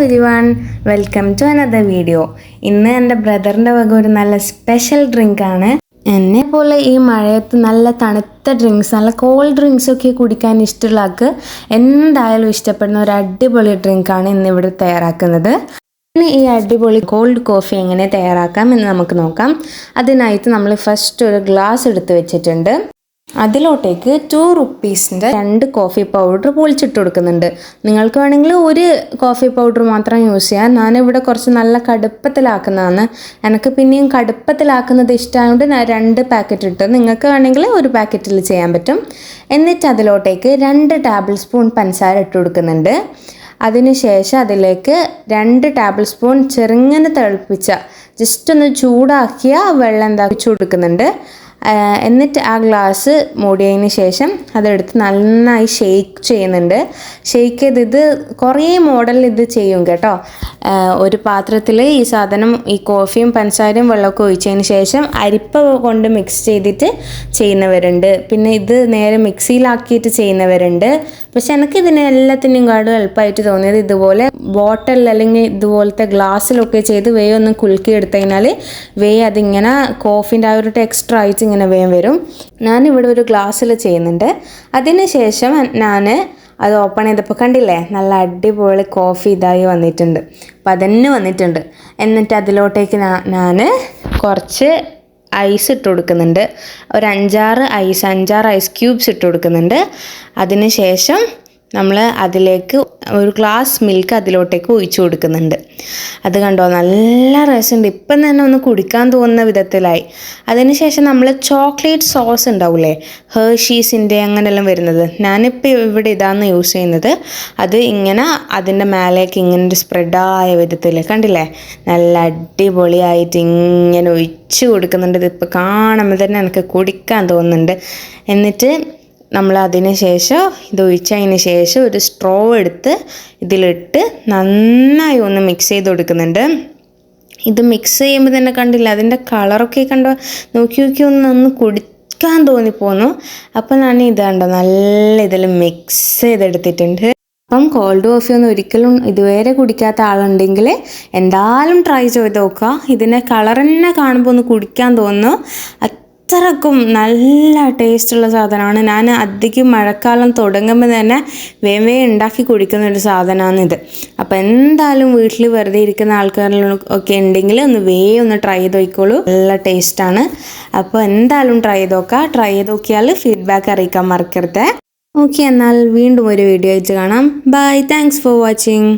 Everyone welcome to another video ഇന്ന് എന്റെ ബ്രദറിന്റെ വക ഒരു നല്ല സ്പെഷ്യൽ ഡ്രിങ്ക് ആണ്. എന്നെ പോലെ ഈ മഴയത്ത് നല്ല തണുത്ത ഡ്രിങ്ക്സ് നല്ല കോൾഡ് ഡ്രിങ്ക്സ് ഒക്കെ കുടിക്കാൻ ഇഷ്ടമുള്ള ആൾക്ക് എന്തായാലും ഇഷ്ടപ്പെടുന്ന ഒരു അടിപൊളി ഡ്രിങ്കാണ് ഇന്ന് ഇവിടെ തയ്യാറാക്കുന്നത്. ഇനി ഈ അടിപൊളി കോൾഡ് കോഫി എങ്ങനെ തയ്യാറാക്കാം എന്ന് നമുക്ക് നോക്കാം. അതിനായിട്ട് നമ്മൾ ഫസ്റ്റ് ഒരു ഗ്ലാസ് എടുത്ത് വെച്ചിട്ടുണ്ട്. അതിലോട്ടേക്ക് ടു റുപ്പീസിന്റെ രണ്ട് കോഫി പൗഡർ പൊളിച്ചിട്ട് കൊടുക്കുന്നുണ്ട്. നിങ്ങൾക്ക് വേണമെങ്കിൽ ഒരു കോഫി പൗഡർ മാത്രം യൂസ് ചെയ്യാം. ഞാനിവിടെ കുറച്ച് നല്ല കടുപ്പത്തിലാക്കുന്നതാണ്. എനിക്ക് പിന്നെയും കടുപ്പത്തിലാക്കുന്നത് ഇഷ്ടമായതുകൊണ്ട് ഞാൻ രണ്ട് പാക്കറ്റ് ഇട്ട് നിങ്ങൾക്ക് വേണമെങ്കിൽ ഒരു പാക്കറ്റിൽ ചെയ്യാൻ പറ്റും. എന്നിട്ട് അതിലോട്ടേക്ക് രണ്ട് ടേബിൾ സ്പൂൺ പഞ്ചസാര ഇട്ട് കൊടുക്കുന്നുണ്ട്. അതിനുശേഷം അതിലേക്ക് രണ്ട് ടേബിൾ സ്പൂൺ ചെറുങ്ങനെ തിളപ്പിച്ച ജസ്റ്റ് ഒന്ന് ചൂടാക്കിയ വെള്ളം എന്താ കൊടുക്കുന്നുണ്ട്. എന്നിട്ട് ആ ഗ്ലാസ് മൂടിയതിന് ശേഷം അതെടുത്ത് നന്നായി ഷെയ്ക്ക് ചെയ്യുന്നുണ്ട്. ഷെയ്ക്ക് ചെയ്ത് ഇത് കുറേ മോഡൽ ഇത് ചെയ്യും കേട്ടോ. ഒരു പാത്രത്തിൽ ഈ സാധനം ഈ കോഫിയും പഞ്ചസാരയും വെള്ളമൊക്കെ ഒഴിച്ചതിന് ശേഷം അരിപ്പ കൊണ്ട് മിക്സ് ചെയ്തിട്ട് ചെയ്യുന്നവരുണ്ട്. പിന്നെ ഇത് നേരെ മിക്സിയിലാക്കിയിട്ട് ചെയ്യുന്നവരുണ്ട്. പക്ഷെ എനിക്ക് ഇതിനെ എല്ലാത്തിന്റെയും കാട് എളുപ്പമായിട്ട് തോന്നിയത് ഇതുപോലെ ബോട്ടിൽ അല്ലെങ്കിൽ ഇതുപോലത്തെ ഗ്ലാസ്സിലൊക്കെ ചെയ്ത് വേ ഒന്ന് കുലുക്കി എടുത്തു കഴിഞ്ഞാൽ വേ അതിങ്ങനെ കോഫിന്റെ ആ ഒരു ടെക്സ്റ്റർ ആയിട്ട് ഇങ്ങനെ വേഗം വരും. ഞാനിവിടെ ഒരു ഗ്ലാസ്സിൽ ചെയ്യുന്നുണ്ട്. അതിന് ശേഷം ഞാൻ അത് ഓപ്പൺ ചെയ്തപ്പോൾ കണ്ടില്ലേ? നല്ല അടിപൊളി കോഫി ഇതായി വന്നിട്ടുണ്ട്. അപ്പം അതന്നെ വന്നിട്ടുണ്ട്. എന്നിട്ട് അതിലോട്ടേക്ക് ഞാൻ കുറച്ച് ഐസ് ഇട്ട് കൊടുക്കുന്നുണ്ട്. ഒരു അഞ്ചാറ് ഐസ് അഞ്ചാറ് ഐസ് ക്യൂബ്സ് ഇട്ട് കൊടുക്കുന്നുണ്ട്. അതിന് ശേഷം നമ്മൾ അതിലേക്ക് ഒരു ഗ്ലാസ് മിൽക്ക് അതിലോട്ടേക്ക് ഒഴിച്ചു കൊടുക്കുന്നുണ്ട്. അത് കണ്ടോ? നല്ല രസമുണ്ട് ഇപ്പം തന്നെ ഒന്ന് കുടിക്കാൻ തോന്നുന്ന വിധത്തിലായി. അതിനുശേഷം നമ്മൾ ചോക്ലേറ്റ് സോസ് ഉണ്ടാവില്ലേ ഹേർഷീസിന്റെ അങ്ങനെയെല്ലാം വരുന്നത്. ഞാനിപ്പോൾ ഇവിടെ ഇതാണ് യൂസ് ചെയ്യുന്നത്. അത് ഇങ്ങനെ അതിന്റെ മേലേക്ക് ഇങ്ങനെ ഒരു സ്പ്രെഡായ വിധത്തിൽ കണ്ടില്ലേ? നല്ല അടിപൊളിയായിട്ട് ഇങ്ങനെ ഒഴിച്ച് കൊടുക്കുന്നുണ്ട്. ഇതിപ്പോൾ കാണുമ്പോൾ തന്നെ എനിക്ക് കുടിക്കാൻ തോന്നുന്നുണ്ട്. എന്നിട്ട് നമ്മൾ അതിന് ശേഷം ഇത് ഒഴിച്ചതിന് ശേഷം ഒരു സ്ട്രോ എടുത്ത് ഇതിലിട്ട് നന്നായി ഒന്ന് മിക്സ് ചെയ്ത് കൊടുക്കുന്നുണ്ട്. ഇത് മിക്സ് ചെയ്യുമ്പോൾ തന്നെ കണ്ടില്ല അതിന്റെ കളറൊക്കെ കണ്ടോ? നോക്കി നോക്കി ഒന്ന് ഒന്ന് കുടിക്കാൻ തോന്നിപ്പോന്നു. അപ്പം ഞാൻ ഇതാണ്ടോ നല്ല ഇതിൽ മിക്സ് ചെയ്തെടുത്തിട്ടുണ്ട്. അപ്പം കോൾഡ് കോഫി ഒന്നും ഒരിക്കലും ഇതുവരെ കുടിക്കാത്ത ആളുണ്ടെങ്കിൽ എന്തായാലും ട്രൈ ചെയ്ത് നോക്കുക. ഇതിന്റെ കളർ തന്നെ കാണുമ്പോൾ ഒന്ന് കുടിക്കാൻ തോന്നുന്നു. അത്രക്കും നല്ല ടേസ്റ്റുള്ള സാധനമാണ്. ഞാൻ അധികം മഴക്കാലം തുടങ്ങുമ്പോൾ തന്നെ വേം വേഗം ഉണ്ടാക്കി കുടിക്കുന്ന ഒരു സാധനമാണിത് അപ്പോൾ എന്തായാലും വീട്ടിൽ വെറുതെ ഇരിക്കുന്ന ആൾക്കാരിലൊക്കെ ഉണ്ടെങ്കിൽ ഒന്ന് വേഗം ഒന്ന് ട്രൈ ചെയ്ത് നോക്കിക്കോളൂ. നല്ല ടേസ്റ്റാണ് അപ്പോൾ എന്തായാലും ട്രൈ ചെയ്ത് നോക്കുക ട്രൈ ചെയ്ത് നോക്കിയാൽ ഫീഡ്ബാക്ക് അറിയിക്കാൻ മറക്കരുത്. ഓക്കെ എന്നാൽ വീണ്ടും ഒരു വീഡിയോ ആയിട്ട് കാണാം. Bye thanks for watching